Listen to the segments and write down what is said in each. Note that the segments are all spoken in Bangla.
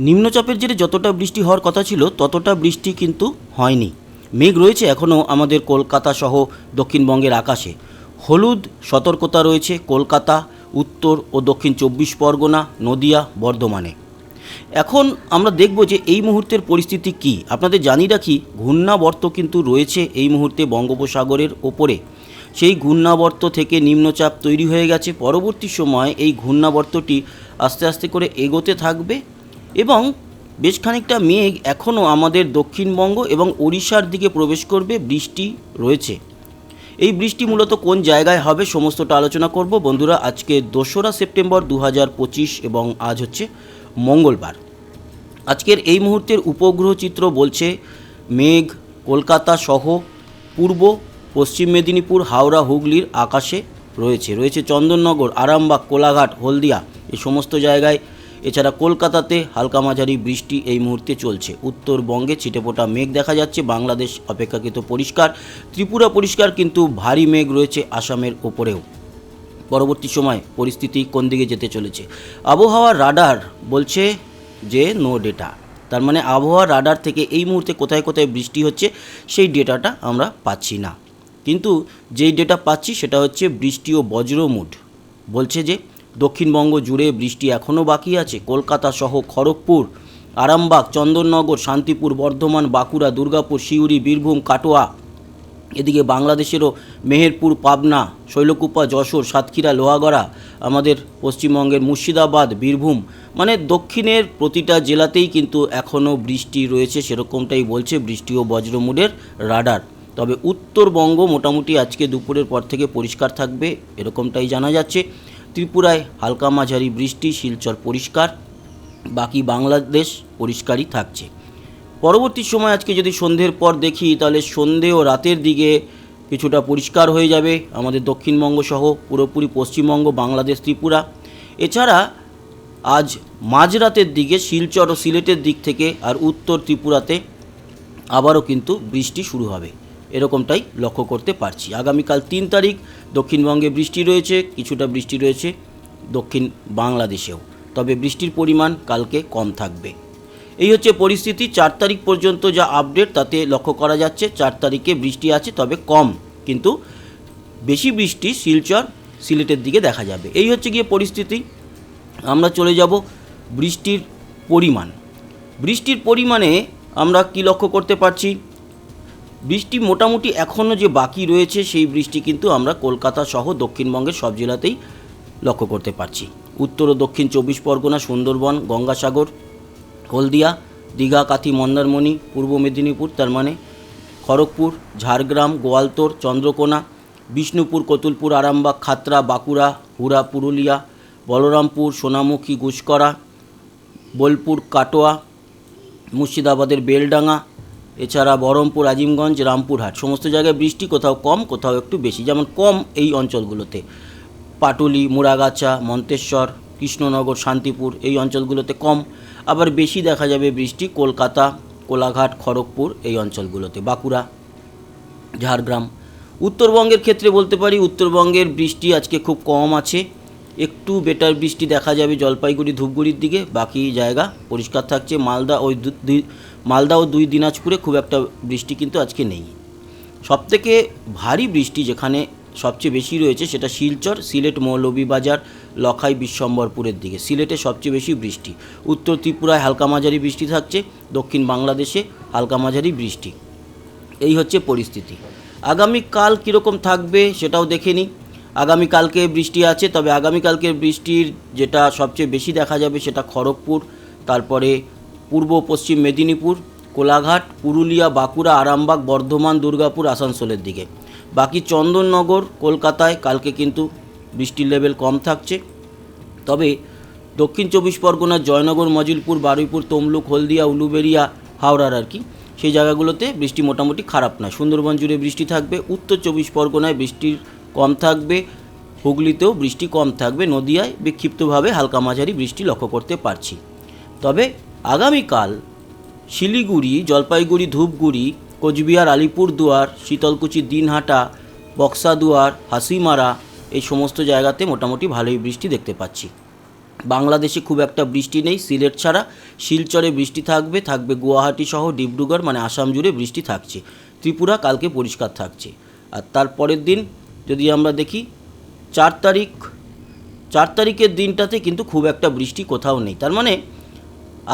নিম্নচাপের জেরে যতটা বৃষ্টি হওয়ার কথা ছিল, ততটা বৃষ্টি কিন্তু হয়নি। মেঘ রয়েছে এখনও আমাদের কলকাতা সহ দক্ষিণবঙ্গের আকাশে। হলুদ সতর্কতা রয়েছে কলকাতা, উত্তর ও দক্ষিণ চব্বিশ পরগনা, নদিয়া, বর্ধমানে। এখন আমরা দেখব যে এই মুহূর্তের পরিস্থিতি কি। আপনাদের জানি রাখি, ঘূর্ণাবর্ত কিন্তু রয়েছে এই মুহূর্তে বঙ্গোপসাগরের ওপরে। সেই ঘূর্ণাবর্ত থেকে নিম্নচাপ তৈরি হয়ে গেছে। পরবর্তী সময় এই ঘূর্ণাবর্তটি আস্তে আস্তে করে এগোতে থাকবে। এবং বেশ খানিকটা মেঘ এখনও আমাদের দক্ষিণবঙ্গ এবং ওড়িশার দিকে প্রবেশ করবে বৃষ্টি রয়েছে। এই বৃষ্টি মূলত কোন জায়গায় হবে সমস্তটা আলোচনা করব। বন্ধুরা, আজকে দোসরা সেপ্টেম্বর দু হাজার পঁচিশ এবং আজ হচ্ছে মঙ্গলবার। আজকের এই মুহূর্তের উপগ্রহ চিত্র বলছে মেঘ, কলকাতা সহ পূর্ব, পশ্চিম মেদিনীপুর, হাওড়া, হুগলির আকাশে রয়েছে। রয়েছে চন্দননগর, আরামবাগ, কোলাঘাট, হলদিয়া, এই সমস্ত জায়গায় এছাড়া কলকাতাতে হালকা মাঝারি বৃষ্টি এই মুহূর্তে চলছে। উত্তরবঙ্গে ছিটেফোঁটা মেঘ দেখা যাচ্ছে, বাংলাদেশ অপেক্ষাকৃত পরিষ্কার, ত্রিপুরা পরিষ্কার কিন্তু ভারী মেঘ রয়েছে আসামের ওপরেও। পরবর্তী সময় পরিস্থিতি কোন দিকে যেতে চলেছে? আবহাওয়ার রাডার বলছে যে নো ডেটা তার মানে আবহাওয়ার রাডার থেকে এই মুহূর্তে কোথায় কোথায় বৃষ্টি হচ্ছে, সেই ডেটাটা আমরা পাচ্ছি না। কিন্তু যেই ডেটা পাচ্ছি সেটা হচ্ছে বৃষ্টি ও বজ্রমুড বলছে যে দক্ষিণবঙ্গ জুড়ে বৃষ্টি এখনও বাকি আছে। কলকাতা সহ খড়গপুর, আরামবাগ, চন্দননগর, শান্তিপুর, বর্ধমান, বাঁকুড়া, দুর্গাপুর, সিউড়ি, বীরভূম, কাটোয়া। এদিকে বাংলাদেশেরও মেহেরপুর, পাবনা, শৈলকুপা, যশোর, সাতক্ষীরা, লোহাগড়া, আমাদের পশ্চিমবঙ্গের মুর্শিদাবাদ, বীরভূম মানে দক্ষিণের প্রতিটা জেলাতেই কিন্তু এখনও বৃষ্টি রয়েছে, সেরকমটাই বলছে বৃষ্টি ও বজ্রমুডের রাডার। তবে উত্তরবঙ্গ মোটামুটি আজকে দুপুরের পর থেকে পরিষ্কার থাকবে, এরকমটাই জানা যাচ্ছে। ত্রিপুরায় হালকা মাঝারি বৃষ্টি, শিলচর পরিষ্কার, বাকি বাংলাদেশ পরিষ্কারই থাকছে। পরবর্তী সময় আজকে যদি সন্ধ্যের পর দেখি, তাহলে সন্ধে ও রাতের দিকে কিছুটা পরিষ্কার হয়ে যাবে। আমাদের দক্ষিণবঙ্গ সহ পুরোপুরি পশ্চিমবঙ্গ, বাংলাদেশ, ত্রিপুরা। এছাড়া আজ মাঝরাতের দিকে শিলচর ও সিলেটের দিক থেকে আর উত্তর ত্রিপুরাতে আবারও কিন্তু বৃষ্টি শুরু হবে। এরকমটাই লক্ষ্য করতে পারছি। আগামীকাল তিন তারিখ দক্ষিণবঙ্গে বৃষ্টি রয়েছে, কিছুটা বৃষ্টি রয়েছে দক্ষিণ বাংলাদেশেও। তবে বৃষ্টির পরিমাণ কালকে কম থাকবে। এই হচ্ছে পরিস্থিতি। চার তারিখ পর্যন্ত যা আপডেট তাতে লক্ষ্য করা যাচ্ছে চার তারিখে বৃষ্টি আছে, তবে কম। কিন্তু বেশি বৃষ্টি শিলচর, সিলেটের দিকে দেখা যাবে। এই হচ্ছে গিয়ে পরিস্থিতি। আমরা চলে যাব বৃষ্টির পরিমাণ। বৃষ্টির পরিমাণে আমরা কি লক্ষ্য করতে পারছি? বৃষ্টি মোটামুটি এখনও যে বাকি রয়েছে, সেই বৃষ্টি কিন্তু আমরা কলকাতা সহ দক্ষিণবঙ্গের সব জেলাতেই লক্ষ্য করতে পারছি। উত্তর ও দক্ষিণ চব্বিশ পরগনা, সুন্দরবন, গঙ্গাসাগর, হলদিয়া, দীঘা, কাথি, মন্দারমণি, পূর্ব মেদিনীপুর, তার মানে খড়গপুর, ঝাড়গ্রাম, গোয়ালতোর, চন্দ্রকোনা, বিষ্ণুপুর, কতুলপুর, আরামবাগ খাতড়া বাঁকুড়া, হুড়া, পুরুলিয়া, বলরামপুর, সোনামুখী, গুসকরা, বোলপুর, কাটোয়া, মুর্শিদাবাদের বেলডাঙ্গা এছাড়া বহরমপুর, আজিমগঞ্জ, রামপুরহাট, সমস্ত জায়গায় বৃষ্টি কোথাও কম, কোথাও একটু বেশি, যেমন কম এই অঞ্চলগুলোতে। পাটুলি, মুড়াগাছা, মন্তেশ্বর, কৃষ্ণনগর, শান্তিপুর এই অঞ্চলগুলোতে কম, আবার বেশি দেখা যাবে বৃষ্টি কলকাতা, কোলাঘাট, খড়গপুর এই অঞ্চলগুলোতে, বাঁকুড়া, ঝাড়গ্রাম। উত্তরবঙ্গের ক্ষেত্রে বলতে পারি, উত্তরবঙ্গের বৃষ্টি আজকে খুব কম আছে। একটু বেটার বৃষ্টি দেখা যাবে জলপাইগুড়ি ধূপগুড়ির দিকে, বাকি জায়গা পরিষ্কার থাকছে। মালদা ওই দুই মালদা ও দুই দিনাজপুরে খুব একটা বৃষ্টি কিন্তু আজকে নেই। সবথেকে ভারী বৃষ্টি যেখানে সবচেয়ে বেশি রয়েছে সেটা শিলচর, সিলেট, মৌলভীবাজার, লখাই, বিশ্বম্বরপুরের দিকে। সিলেটে সবচেয়ে বেশি বৃষ্টি। উত্তর ত্রিপুরায় হালকা মাঝারি বৃষ্টি থাকছে, দক্ষিণ বাংলাদেশে হালকা মাঝারি বৃষ্টি। এই হচ্ছে পরিস্থিতি। আগামীকাল কীরকম থাকবে সেটাও দেখে নিই। আগামীকালকে বৃষ্টি আছে, তবে আগামীকালকের বৃষ্টির যেটা সবচেয়ে বেশি দেখা যাবে সেটা খড়গপুর, তারপরে পূর্ব পশ্চিম মেদিনীপুর, কোলাঘাট, পুরুলিয়া, বাঁকুড়া, আরামবাগ, বর্ধমান, দুর্গাপুর, আসানসোলের দিকে। বাকি চন্দননগর, কলকাতায় কালকে কিন্তু বৃষ্টির লেভেল কম থাকছে। তবে দক্ষিণ চব্বিশ পরগনার জয়নগর, মজিলপুর, বারুইপুর, তমলুক, হলদিয়া উলুবেড়িয়া হাওড়ার আর কি, সেই জায়গাগুলোতে বৃষ্টি মোটামুটি খারাপ না সুন্দরবন জুড়ে বৃষ্টি থাকবে। উত্তর চব্বিশ পরগনায় বৃষ্টির কম থাকবে, হুগলিতেও বৃষ্টি কম থাকবে, নদিয়ায় বিক্ষিপ্তভাবে হালকা মাঝারি বৃষ্টি লক্ষ্য করতে পারছি। তবে আগামীকাল শিলিগুড়ি, জলপাইগুড়ি, ধূপগুড়ি, কোচবিহার, আলিপুরদুয়ার, শীতলকুচি, দিনহাটা, বক্সাদুয়ার, হাসিমারা এই সমস্ত জায়গাতে মোটামুটি ভালোই বৃষ্টি দেখতে পাচ্ছি। বাংলাদেশে খুব একটা বৃষ্টি নেই, সিলেট ছাড়া শিলচরে বৃষ্টি থাকবে থাকবে গুয়াহাটি সহ ডিব্রুগড় মানে আসাম জুড়ে বৃষ্টি থাকছে, ত্রিপুরা কালকে পরিষ্কার থাকছে। আর তার পরের দিন যদি আমরা দেখি, চার তারিখ, চার তারিখের দিনটাতে কিন্তু খুব একটা বৃষ্টি কোথাও নেই। তার মানে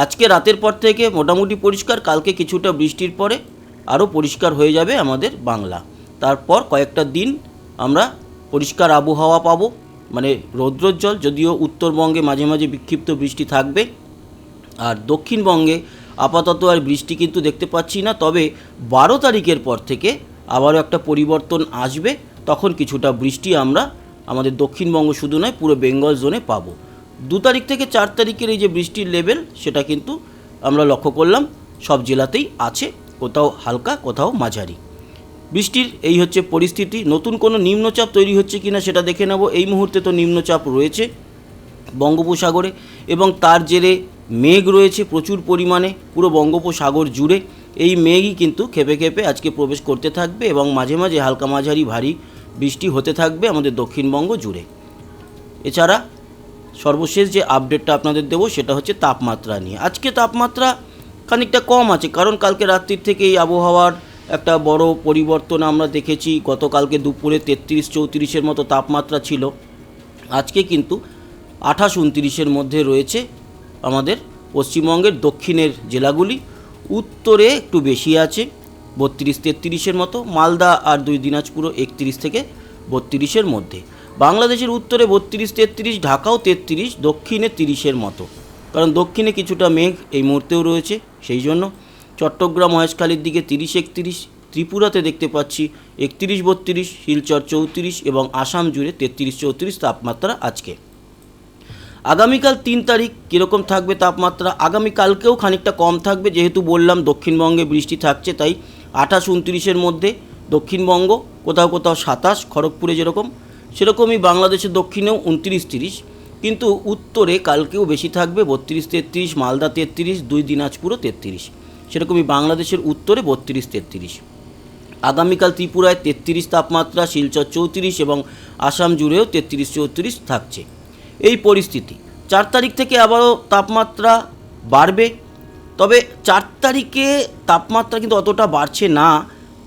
আজকে রাতের পর থেকে মোটামুটি পরিষ্কার, কালকে কিছুটা বৃষ্টির পরে আরও পরিষ্কার হয়ে যাবে আমাদের বাংলা। তারপর কয়েকটা দিন আমরা পরিষ্কার আবহাওয়া পাবো মানে রৌদ্রোজ্জ্বল, যদিও উত্তরবঙ্গে মাঝে মাঝে বিক্ষিপ্ত বৃষ্টি থাকবে। আর দক্ষিণবঙ্গে আপাতত আর বৃষ্টি কিন্তু দেখতে পাচ্ছি না, তবে বারো তারিখের পর থেকে আবারও একটা পরিবর্তন আসবে। তখন কিছুটা বৃষ্টি আমরা আমাদের দক্ষিণবঙ্গ শুধু নয়, পুরো বেঙ্গল জোনে পাবো। দু তারিখ থেকে চার তারিখের এই যে বৃষ্টির লেভেল সেটা কিন্তু আমরা লক্ষ্য করলাম, সব জেলাতেই আছে, কোথাও হালকা, কোথাও মাঝারি। বৃষ্টির এই হচ্ছে পরিস্থিতি, নতুন কোনো নিম্নচাপ তৈরি হচ্ছে কিনা সেটা দেখে নেব। এই মুহূর্তে তো নিম্নচাপ রয়েছে বঙ্গোপসাগরে এবং তার জেরে মেঘ রয়েছে প্রচুর পরিমাণে, পুরো বঙ্গোপসাগর জুড়ে। এই মেঘই কিন্তু খেপে খেপে আজকে প্রবেশ করতে থাকবে এবং মাঝে মাঝে হালকা মাঝারি ভারী বৃষ্টি হতে থাকবে আমাদের দক্ষিণবঙ্গ জুড়ে। এছাড়া সর্বশেষ যে আপডেটটা আপনাদের দেবো সেটা হচ্ছে তাপমাত্রা নিয়ে। আজকে তাপমাত্রা খানিকটা কম আছে, কারণ কালকে রাত্রির থেকে এই আবহাওয়ার একটা বড় পরিবর্তন আমরা দেখেছি। গতকালকে দুপুরে তেত্রিশ চৌত্রিশের মতো তাপমাত্রা ছিল। আজকে কিন্তু আঠাশ উনত্রিশের মধ্যে রয়েছে আমাদের পশ্চিমবঙ্গের দক্ষিণের জেলাগুলি। উত্তরে একটু বেশি আছে। বত্রিশ তেত্রিশের মতো, মালদা আর দুই দিনাজপুরও একত্রিশ থেকে বত্রিশের মধ্যে। বাংলাদেশের উত্তরে বত্রিশ তেত্রিশ, ঢাকাও তেত্রিশ, দক্ষিণে তিরিশের মতো। কারণ দক্ষিণে কিছুটা মেঘ এই মুহূর্তেও রয়েছে, সেই জন্য চট্টগ্রাম, মহেশখালীর দিকে তিরিশ একত্রিশ, ত্রিপুরাতে দেখতে পাচ্ছি একত্রিশ বত্রিশ, শিলচর চৌত্রিশ এবং আসাম জুড়ে তেত্রিশ চৌত্রিশ তাপমাত্রা আজকে। আগামীকাল তিন তারিখ কীরকম থাকবে তাপমাত্রা? আগামীকালকেও খানিকটা কম থাকবে, যেহেতু বললাম দক্ষিণবঙ্গে বৃষ্টি থাকছে, তাই আঠাশ উনত্রিশের মধ্যে দক্ষিণবঙ্গ, কোথাও কোথাও সাতাশ, খড়গপুরে যেরকম, সেরকমই বাংলাদেশের দক্ষিণেও উনত্রিশ তিরিশ, কিন্তু উত্তরে কালকেও বেশি থাকবে বত্রিশ তেত্রিশ, মালদা তেত্রিশ, দুই দিনাজপুরও তেত্রিশ, সেরকমই বাংলাদেশের উত্তরে বত্রিশ তেত্রিশ। আগামীকাল ত্রিপুরায় তেত্রিশ তাপমাত্রা, শিলচর চৌত্রিশ এবং আসাম জুড়েও তেত্রিশ চৌত্রিশ থাকছে। এই পরিস্থিতি, চার তারিখ থেকে আবারও তাপমাত্রা বাড়বে তবে চার তারিখে তাপমাত্রা কিন্তু অতটা বাড়ছে না,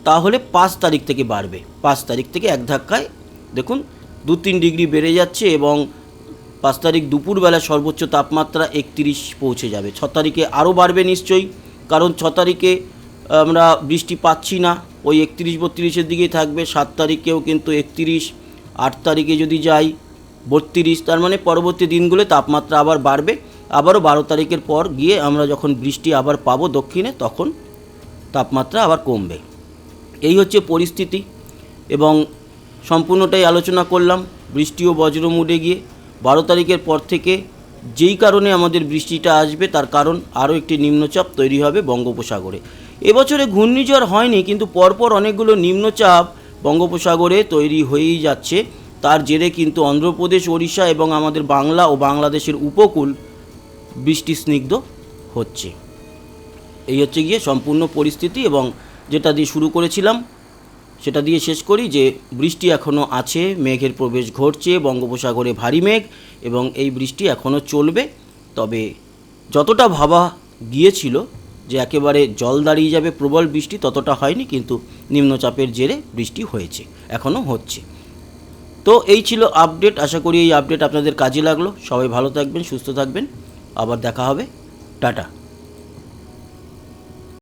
তাহলে পাঁচ তারিখ থেকে বাড়বে। পাঁচ তারিখ থেকে এক ধাক্কায়, দেখুন দু তিন ডিগ্রি বেড়ে যাচ্ছে এবং পাঁচ তারিখ দুপুরবেলা সর্বোচ্চ তাপমাত্রা একত্রিশ পৌঁছে যাবে। ছ তারিখে আরও বাড়বে নিশ্চয়ই, কারণ ছ তারিখে আমরা বৃষ্টি পাচ্ছি না, ওই একত্রিশ বত্রিশের দিকেই থাকবে, সাত তারিখেও কিন্তু একত্রিশ, আট তারিখে যদি যাই, বত্রিশ, তার মানে পরবর্তী দিনগুলো তাপমাত্রা আবার বাড়বে। আবারও বারো তারিখের পর গিয়ে আমরা যখন বৃষ্টি আবার পাবো দক্ষিণে, তখন তাপমাত্রা আবার কমবে। এই হচ্ছে পরিস্থিতি এবং সম্পূর্ণটাই আলোচনা করলাম বৃষ্টি ও বজ্র মুডে গিয়ে। বারো তারিখের পর থেকে যেই কারণে আমাদের বৃষ্টিটা আসবে, তার কারণ আরও একটি নিম্নচাপ তৈরি হবে বঙ্গোপসাগরে। এবছরে ঘূর্ণিঝড় হয়নি, কিন্তু পরপর অনেকগুলো নিম্নচাপ বঙ্গোপসাগরে তৈরি হয়েই যাচ্ছে। তার জেরে কিন্তু অন্ধ্রপ্রদেশ, ওড়িশা এবং আমাদের বাংলা ও বাংলাদেশের উপকূল বৃষ্টি স্নিগ্ধ হচ্ছে। এই হচ্ছে গিয়ে সম্পূর্ণ পরিস্থিতি এবং যেটা দিয়ে শুরু করেছিলাম, সেটা দিয়ে শেষ করি যে বৃষ্টি এখনও আছে, মেঘের প্রবেশ ঘটছে, বঙ্গোপসাগরে ভারী মেঘ এবং এই বৃষ্টি এখনও চলবে। তবে যতটা ভাবা গিয়েছিল যে একেবারে জল দাঁড়িয়ে যাবে, প্রবল বৃষ্টি ততটা হয়নি, কিন্তু নিম্নচাপের জেরে বৃষ্টি হয়েছে এখনও হচ্ছে। তো এই ছিল আপডেট আশা করি এই আপডেট আপনাদের কাজে লাগল। সবাই ভালো থাকবেন, সুস্থ থাকবেন। আবার দেখা হবে। টাটা।